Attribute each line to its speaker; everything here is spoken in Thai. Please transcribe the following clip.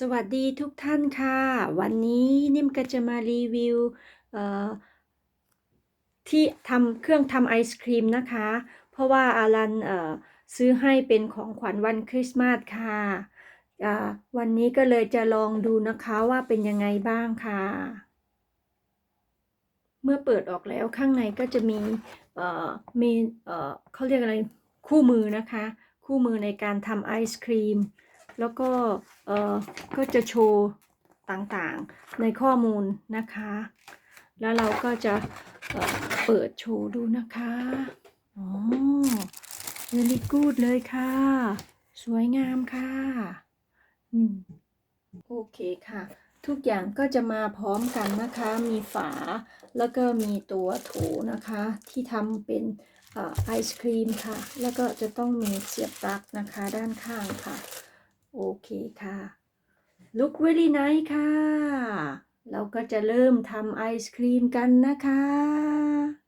Speaker 1: สวัสดีทุกท่านค่ะ วันนี้นิ่มก็จะมารีวิวที่ทำเครื่องทำไอศครีมนะคะ เพราะว่าอารันซื้อให้เป็นของขวัญวันคริสต์มาสค่ะวันนี้ก็เลยจะลองดูนะคะว่าเป็นยังไงบ้างค่ะ เมื่อเปิดออกแล้วข้างในก็จะมีเอ่อมีเอ่อเขาเรียกอะไรคู่มือนะคะ คู่มือในการทำไอศครีม แล้วก็เอ่อก็จะโชว์ต่างๆในข้อมูลนะคะ แล้วเราก็จะเเปิดโชว์ดูนะคะอ๋อ very good เลยค่ะ สวยงามค่ะอืมโอเคค่ะ ทุกอย่างก็จะมาพร้อมกันนะคะ มีฝาแล้วก็มีตัวโถนะคะ ที่ทำเป็นไอศครีมค่ะ แล้วก็จะต้องมีเสียบปลั๊กนะคะด้านข้างค่ะ โอเคค่ะ look very nice ค่ะ เราก็จะเริ่มทำไอศครีมกันนะคะ